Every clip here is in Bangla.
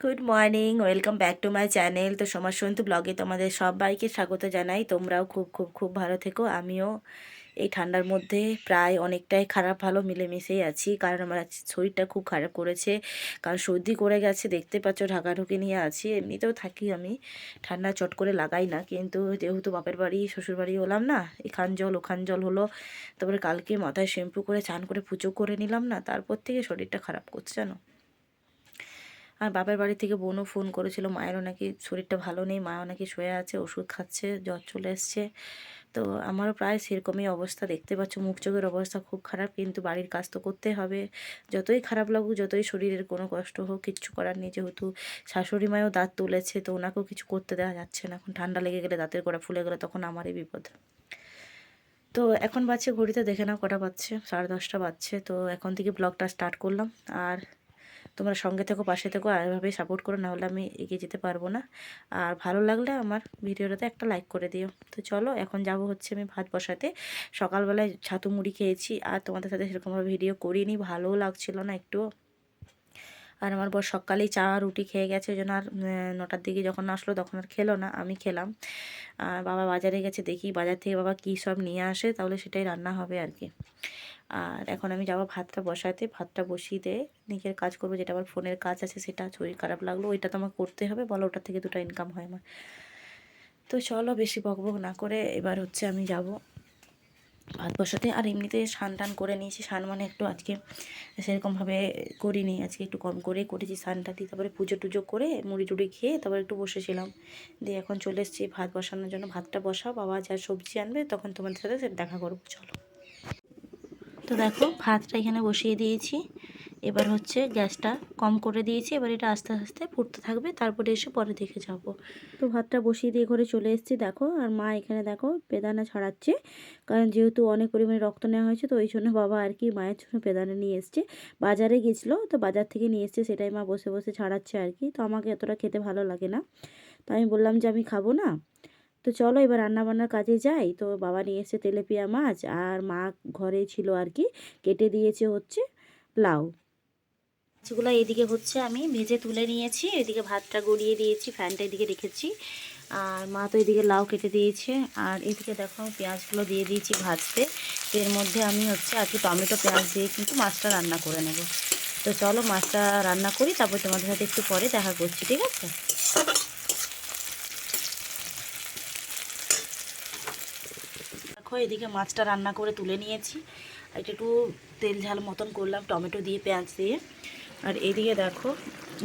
Good morning welcome back to my channel তো সমাজ সন্তু ব্লগে তোমাদের সবাইকে স্বাগত জানাই। তোমরাও খুব খুব খুব ভালো থেকো। আমিও এই ঠান্ডার মধ্যে প্রায় অনেকটাই খারাপ, ভালো, মিলেমিশেই আছি। কারণ আমার শরীরটা খুব খারাপ করেছে। কারণ সর্দি করে গেছে, দেখতে পাচ্ছ ঢাকাঢুকি নিয়ে আছি। এমনিতেও থাকি আমি। ঠান্ডা চট করে লাগাই না। কিন্তু যেহেতু বাপের বাড়ি, শ্বশুর বাড়ি হলাম না, এখান জল, ওখান জল হলো। তারপরে কালকে মাথায় শ্যাম্পু করে, চান করে পুজো করে নিলাম না। তারপর থেকে শরীরটা খারাপ করছে জানো? আর বাপের বাড়ি থেকে বোনও ফোন করেছিল, মায়েরও নাকি শরীরটা ভালো নেই মাও নাকি শুয়ে আছে, ওষুধ খাচ্ছে, জ্বর চলে এসছে। তো আমারও প্রায় সেরকমই অবস্থা, দেখতে পাচ্ছ মুখ চোখের অবস্থা খুব খারাপ, কিন্তু বাড়ির কাজ তো করতে হবে। যতই খারাপ লাগুক, যতই শরীরের কোনো কষ্ট হোক, কিচ্ছু করার নেই, যেহেতু শাশুড়ি মায়ও দাঁত তুলেছে, তো ওনাকেও কিছু করতে দেওয়া যাচ্ছে না। এখন ঠান্ডা লেগে গেলে, দাঁতের গোড়া ফুলে গেলে তখন আমারই বিপদ। তো এখন বাজছে, ঘড়িতে দেখে নাও কটা বাজছে, সাড়ে দশটা বাজছে। তো এখন থেকে ব্লগটা স্টার্ট করলাম। আর তোমরা সঙ্গে থেকো, পাশে থেকো, আর এভাবেই সাপোর্ট করো, নাহলে আমি এগিয়ে যেতে পারব না। আর ভালো লাগলে আমার ভিডিওটাতে একটা লাইক করে দিও। তো চলো, এখন যাব হচ্ছে আমি ভাত বসাতে। সকালবেলায় ছাতু মুড়ি খেয়েছি, আর তোমাদের সাথে সেরকমভাবে ভিডিও করিনি, ভালোও লাগছিল না একটুও। আর আমার বর সকালেই চা রুটি খেয়ে গেছে, ওই জন্য আর নটার দিকে যখন আসলো তখন আর খেলো না, আমি খেলাম। আর বাবা বাজারে গেছে, দেখি বাজার থেকে বাবা কী সব নিয়ে আসে, তাহলে সেটাই রান্না হবে আর কি। আর এখন আমি যাব ভাতটা বসাতে, ভাতটা বসিয়ে দিয়ে নিজের কাজ করব, যেটা আমার ফোনের কাজ আছে সেটা, শরীর খারাপ লাগল, ওইটা তো আমার করতে হবে, বলো ওটার থেকে দুটো ইনকাম হয় আমার। তো চলো বেশি বকবক না করে, এবার হচ্ছে আমি যাব। ভাত বসাতে আর এমনিতে স্নান টান করে নিয়েছি, স্নান মানে একটু আজকে সেরকমভাবে করিনি, আজকে একটু কম করে করেছি স্নানটা দিয়ে, তারপরে পুজো টুজো করে মুড়ি টুড়ি খেয়ে তারপরে একটু বসেছিলাম। দিয়ে এখন চলে এসেছি ভাত বসানোর জন্য, ভাতটা বসাও, বাবা যা সবজি আনবে তখন তোমাদের সাথে দেখা করব, চলো। তো দেখো, ভাতটা এখানে বসিয়ে দিয়েছি। এবার হচ্ছে গ্যাসটা কম করে দিয়েছি, এবার এটা আস্তে আস্তে ফুটতে থাকবে, তারপরে এসে পরে দেখে যাব। তো ভাতটা বসিয়ে দিয়ে ঘরে চলে এসেছি, দেখো, আর মা এখানে দেখো বেদানা ছড়াচ্ছে, কারণ যেহেতু অনেক পরিমাণে রক্ত নেওয়া হয়েছে, তো ওই জন্য বাবা আর কি মায়ের জন্য বেদানা নিয়ে এসছে। বাজারে গেছিল, তো বাজার থেকে নিয়ে এসছে, সেটাই মা বসে বসে ছাড়াচ্ছে আর কি, তো আমাকে এতটা খেতে ভালো লাগে না। তো আমি বললাম যে আমি খাব না। তো চলো এবার রান্নাবান্নার কাজে যাই, তো বাবা নিয়ে এসে তেলেপিয়া মাছ, আর মা ঘরে ছিল আর কি, কেটে দিয়েছে হচ্ছে লাউ। মাছগুলো এদিকে হচ্ছে আমি ভেজে তুলে নিয়েছি, এদিকে ভাতটা গড়িয়ে দিয়েছি, ফ্যানটা এদিকে রেখেছি। আর মা তো এদিকে লাউ কেটে দিয়েছে, আর এদিকে দেখো পেঁয়াজগুলো দিয়ে দিয়েছি ভাজতে। এর মধ্যে আমি হচ্ছে আজকে টমেটো পেঁয়াজ দিয়ে কিন্তু মাছটা রান্না করে নেব। তো চলো মাছটা রান্না করি, তারপর তোমাদের সাথে একটু পরে দেখা করছি, ঠিক আছে? দেখো, এদিকে মাছটা রান্না করে তুলে নিয়েছি। একটু তেল ঝাল মতন করলাম, টমেটো দিয়ে, পেঁয়াজ দিয়ে। আর এদিকে দেখো,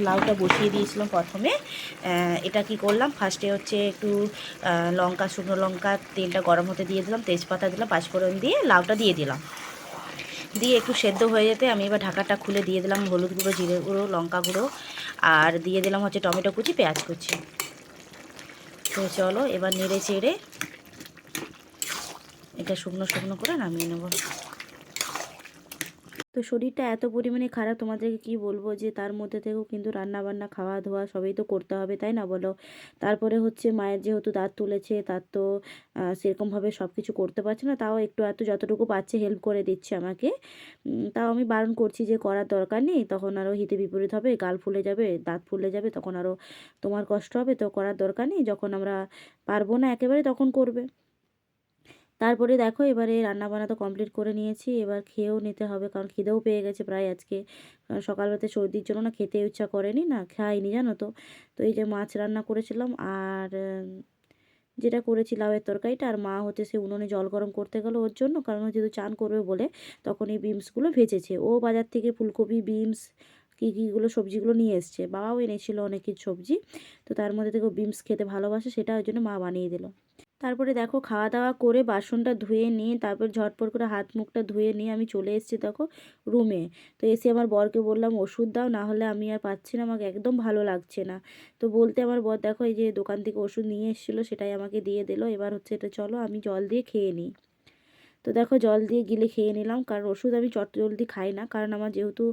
লাউটা বসিয়ে দিয়েছিলাম প্রথমে। এটা কি করলাম? ফার্স্টে হচ্ছে একটু লঙ্কা, শুকনো লঙ্কা, তেলটা গরম হতে দিয়ে দিলাম, তেজপাতা দিলাম, পাঁচফোড়ন দিয়ে লাউটা দিয়ে দিলাম। দিয়ে একটু সেদ্ধ হয়ে যেতে আমি এবার ঢাকাটা খুলে দিয়ে দিলাম হলুদ গুঁড়ো, জিরে গুঁড়ো, লঙ্কা গুঁড়ো, আর দিয়ে দিলাম হচ্ছে টমেটো কুচি, পেঁয়াজ কুচি। তো চলো এবার নেড়ে চেড়ে এটা শুকনো শুকনো করে নামিয়ে নেব। তো শরীরটা এত পরিমাণে খারাপ, তোমাদেরকে কি বলব যে তার মধ্যে থেকেও কিন্তু রান্না বান্না খাওয়া ধোয়া সবই তো করতে হবে, তাই না বলো? তারপরে হচ্ছে মায়ের যেহেতু দাঁত তুলেছে, তার তো সেরকমভাবে সব কিছু করতে পারছে না, তাও একটু এত, যতটুকু পাচ্ছে হেল্প করে দিচ্ছে আমাকে। তাও আমি বারণ করছি যে করার দরকার নেই, তখন আরও হিতে বিপরীত হবে, গাল ফুলে যাবে, দাঁত ফুলে যাবে, তখন আরও তোমার কষ্ট হবে, তো করার দরকার নেই, যখন আমরা পারব না একেবারে তখন করবে। তারপরে দেখো এবারে রান্নাবান্না তো কমপ্লিট করে নিয়েছি, এবার খেয়েও নিতে হবে কারণ খিদেও পেয়ে গেছে প্রায় আজকে। সকালবেলাতে সর্দির জন্য না খেতে ইচ্ছা করেনি, না খাইনি জানো তো। তো এই যে মাছ রান্না করেছিলাম আর যেটা করেছি লাউয়ের তরকারিটা আর মা হচ্ছে সে উনুনে জল গরম করতে গেলো ওর জন্য, কারণ যেহেতু চান করবে বলে তখন এই বিমসগুলো ভেজেছে। ও বাজার থেকে ফুলকপি, বিমস, কী কীগুলো সবজিগুলো নিয়ে এসছে। বাবাও এনেছিল অনেক কিছু সবজি, তো তার মধ্যে থেকে বিমস খেতে ভালোবাসে, সেটা ওই জন্য মা বানিয়ে দিল। তারপরে দেখো খাওয়া দাওয়া করে বাসনটা ধুয়ে নিয়ে তারপর ঝটপট করে হাত মুখটা ধুয়ে নিয়ে আমি চলে এসেছি দেখো রুমে। তো এসে আমার বরকে বললাম, ওষুধ দাও, না হলে আমি আর পাচ্ছি না, আমাকে একদম ভালো লাগছে না। তো বলতে আমার বর, দেখো এই যে দোকান থেকে ওষুধ নিয়ে এসেছিল, সেটাই আমাকে দিয়ে দিলো। এবার হচ্ছে এটা চলো, আমি জল দিয়ে খেয়ে নিই। তো দেখো জল দিয়ে গিলে খেয়ে নিলাম, কারণ ওষুধ আমি চট জলদি খাই না, কারণ আমার যেহেতু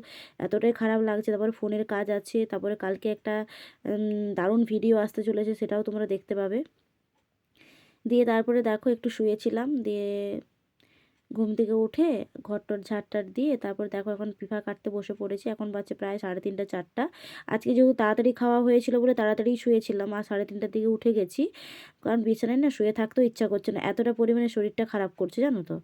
এতটাই খারাপ লাগছে। তারপরে ফোনের কাজ আছে, তারপরে কালকে একটা দারুণ ভিডিও আসতে চলেছে, সেটাও তোমরা দেখতে পাবে। দিয়ে তারপরে দেখো একটু শুয়েছিলাম দিয়ে ঘুম থেকে উঠে ঘরটর ঝাড়টার দিয়ে তারপর দেখো এখন পিফা কাটতে বসে পড়েছি। এখন বাচ্চা প্রায় সাড়ে তিনটা, চারটা। আজকে যেহেতু তাড়াতাড়ি খাওয়া হয়েছিল বলে তাড়াতাড়ি শুয়েছিলাম আর সাড়ে তিনটার দিকে উঠে গেছি। কারণ বিছানায় না শুয়ে থাকতেও ইচ্ছা করছে না। এতটা পরিমাণে শরীরটা খারাপ করছে জানো তো?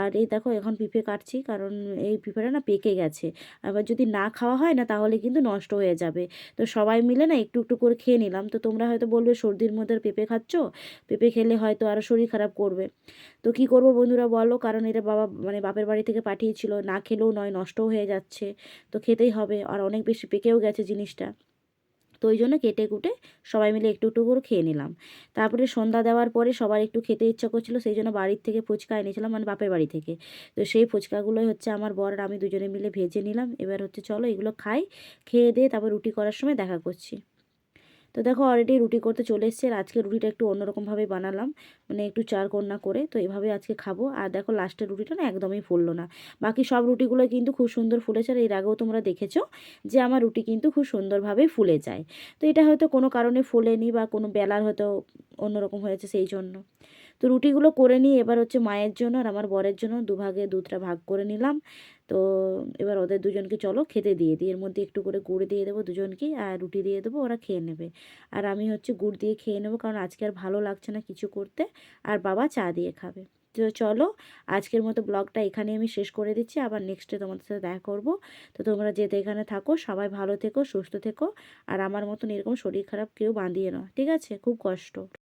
আর এই দেখো এখন পিঁপে কাটছি কারণ এই পিঁপেটা না পেকে গেছে। আবার যদি না খাওয়া হয় না তাহলে কিন্তু নষ্ট হয়ে যাবে। তো সবাই মিলে না একটু একটু করে খেয়ে নিলাম। তো তোমরা হয়তো বলবে সর্দির মধ্যে পেঁপে খাচ্ছ? পেঁপে খেলে হয়তো আরও শরীর খারাপ করবে। তো কি করব বন্ধুরা বলো? কারণ এটা বাবা মানে বাপের বাড়ি থেকে পাঠিয়েছিল, না খেলেও নয়, নষ্টও হয়ে যাচ্ছে, তো খেতেই হবে আর অনেক বেশি পেকেও গেছে জিনিসটা। তো ওই জন্য কেটে কুটে সবাই মিলে একটু একটু করে খেয়ে নিলাম। তারপরে সন্ধ্যা দেওয়ার পরে সবার একটু খেতে ইচ্ছা করছিল, সেই জন্য বাড়ির থেকে ফুচকা এনেছিলাম মানে বাপের বাড়ি থেকে। তো সেই ফুচকাগুলোই হচ্ছে আমার বর আর আমি দুজনে মিলে ভেজে নিলাম। এবার হচ্ছে চলো এগুলো খাই, খেয়ে দিয়ে তারপর রুটি করার সময় দেখা করছি। তো দেখো অলরেডি রুটি করতে চলে এসছে আর আজকে রুটিটা একটু অন্যরকমভাবে বানালাম। মানে একটু চার কন্যা করে, তো এভাবে আজকে খাব। আর দেখো লাস্টের রুটিটা না একদমই ফুললো না। বাকি সব রুটিগুলো কিন্তু খুব সুন্দর ফুলেছে আর এর আগেও তোমরা দেখেছ যে আমার রুটি কিন্তু খুব সুন্দরভাবে ফুলে যায়। তো এটা হয়তো কোনো কারণে ফুলেনি বা কোনো বেলার হয়তো অন্যরকম হয়েছে সেই জন্য। তো রুটিগুলো করে নিই এবার হচ্ছে মায়ের জন্য আর আমার বরের জন্য দুভাগে দুধটা ভাগ করে নিলাম। তো এবার ওদের দুজনকে চলো খেতে দিয়ে দিই। এর মধ্যে একটু করে গুড় দিয়ে দেবো দুজনকে আর রুটি দিয়ে দেবো, ওরা খেয়ে নেবে। আর আমি হচ্ছে গুড় দিয়ে খেয়ে নেব কারণ আজকে আর ভালো লাগছে না কিছু করতে। আর বাবা চা দিয়ে খাবে। তো চলো আজকের মতো ব্লগটা এখানে আমি শেষ করে দিচ্ছি। আবার নেক্সটে তোমাদের সাথে দেখা করব। তো তোমরা যেতে এখানে থাকো, সবাই ভালো থেকো, সুস্থ থেকো। আর আমার মতন এরকম শরীর খারাপ কেউ বাঁধিয়ে নাও ঠিক আছে? খুব কষ্ট।